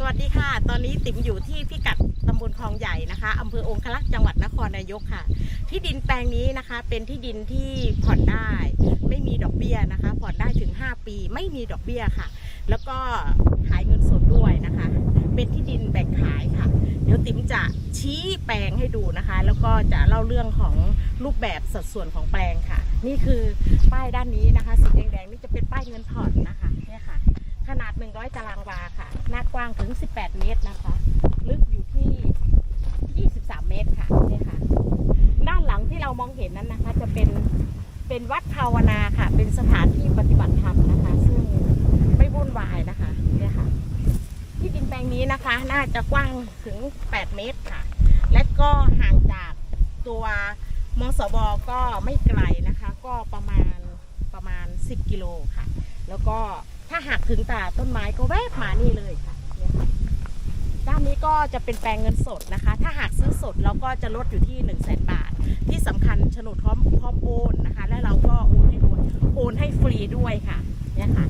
สวัสดีค่ะ ตอนนี้ติ๋มอยู่ที่พิกัดตำบลคลองใหญ่นะคะอำเภอองคลักษ์จังหวัดนครนายกค่ะ ที่ดินแปลงนี้นะคะ เป็นที่ดินที่ผ่อนได้ ไม่มีดอกเบี้ยนะคะ ผ่อนได้ถึง 5 ปี ไม่มีดอกเบี้ยค่ะ แล้วก็ขายเงินสดด้วยนะคะ เป็นที่ดินแบ่งขายค่ะ เดี๋ยวติ๋มจะชี้แปลงให้ดูนะคะ แล้วก็จะเล่าเรื่องของรูปแบบสัดส่วนของแปลงค่ะ นี่คือป้ายด้านนี้นะคะ สีแดงๆนี่จะเป็นป้ายเงินผ่อนนะคะเนี่ยค่ะ ขนาด 100 ตารางวาค่ะ ว้างถึง 18 เมตรนะคะ ลึกอยู่ที่ 23 เมตรค่ะเนี่ยค่ะ ด้านหลังที่เรามองเห็นนั้นนะคะ จะเป็นเป็นวัดภาวนาค่ะ เป็นสถานที่ปฏิบัติธรรมนะคะ ซึ่งไม่วุ่นวายนะคะเนี่ยค่ะ ที่ดินแปลงนี้นะคะ น่าจะกว้างถึง 8 เมตรค่ะ และก็ห่างจากตัวมสบก็ไม่ไกลนะคะ ก็ประมาณประมาณ 10 กิโลค่ะ แล้วก็ถ้าหากถึงตาต้นไม้ก็แวบมานี่เลยค่ะเนี่ยค่ะ ก็จะเป็นแปลงเงินสดนะคะ ถ้าหากซื้อสดเราก็จะลดอยู่ที่ 1 0 0 0 0แบาท ที่สำคัญโฉนดพร้อมพร้อมโอนนะคะ และเราก็โอนให้โอนโอนให้ฟรีด้วยค่ะเนี่ยค่ะ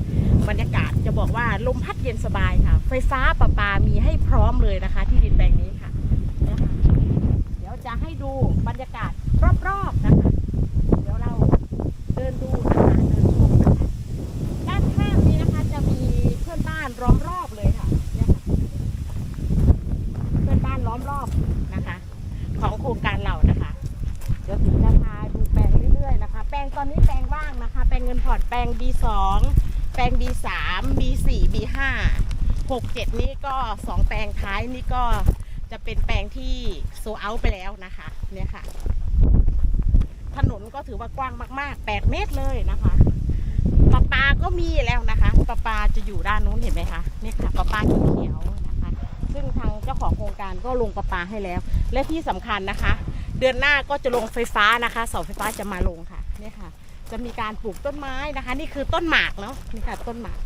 บรรยากาศจะบอกว่าลมพัดเย็นสบายค่ะ ไฟฟ้าประปามีให้พร้อมเลยนะคะ ที่ดินแปลงนี้ค่ะ เดี๋ยวจะให้ดูบรรยากาศรอบๆนะคะ เดี๋ยวเราเดินดูนะคะเดินชมนะคะด้านข้างนี้นะคะจะมีเพื่อนบ้านล้อมรอบเลยค่ะเนี่ยค่ะ เพื่อนบ้านล้อ มรอบนะคะ ของโครงการเรานะคะ เดี๋ยวถึงจะพาดูแปลงเรื่อยๆนะคะ แปลงตอนนี้แปลงว่างนะคะ แปลงเงินผ่อนแปลง B2 แปลง B3 B4 B5 6 7 นี่ก็สองแปลงท้ายนี่ก็จะเป็นแปลงที่โซเอาไปแล้วนะคะ เนี่ยค่ะ ถนนก็ถือว่ากว้างมาก ๆ 8 เมตรเลยนะคะปลาปาก็มีแล้วนะคะปลาปาจะอยู่ด้านนู้นเห็นไหมคะเนี่ยค่ะปลาปาเขียวๆ การก็ลงประปาให้แล้ว และที่สำคัญนะคะ เดือนหน้าก็จะลงไฟฟ้านะคะเสาไฟฟ้าจะมาลงค่ะเนี่ยค่ะ จะมีการปลูกต้นไม้นะคะ นี่คือต้นหมากเนาะนี่ค่ะต้นหมาก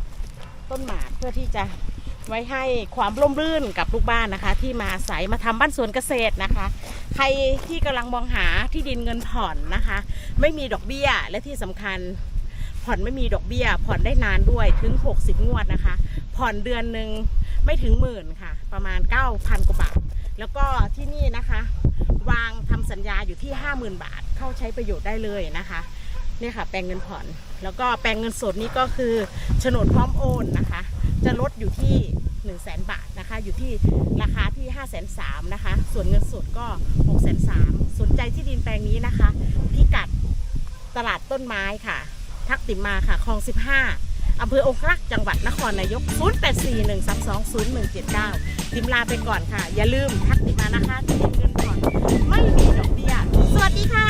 ต้นหมากเพื่อที่จะไว้ให้ความร่มรื่นกับลูกบ้านนะคะ ที่มาอาศัยมาทำบ้านสวนเกษตรนะคะ ใครที่กำลังมองหาที่ดินเงินผ่อนนะคะ ไม่มีดอกเบี้ยและที่สำคัญผ่อนไม่มีดอกเบี้ย ผ่อนได้นานด้วยถึง 60 งวดนะคะ ผ่อนเดือนหนึ่งไม่ถึงหมื่นค่ะ ประมาณ 9,000 กว่าบาท แล้วก็ที่นี่นะคะ วางทำสัญญาอยู่ที่ 50,000 บาท เข้าใช้ประโยชน์ได้เลยนะคะนี่ค่ะ แปลงเงินผ่อน แล้วก็แปลงเงินสดนี่ก็คือโฉนดพร้อมโอนนะคะ จะลดอยู่ที่1 0 0 0 0แบาทนะคะ อยู่ที่ราคาที่ 5 3 0 0 0นะคะ ส่วนเงินสดก็6 3 0 0 0สนใจที่ดินแปลงนี้นะคะ พิกัดตลาดต้นไม้ค่ะ ทักติมมาค่ะคลอง 15 อำเภอโองครักจังหวัดนครนายก 0841320179 ดิมลาไปก่อนค่ะ อย่าลืมทักติมานะคะจะเงินก่อน ไม่มีดอกเบี้ย สวัสดีค่ะ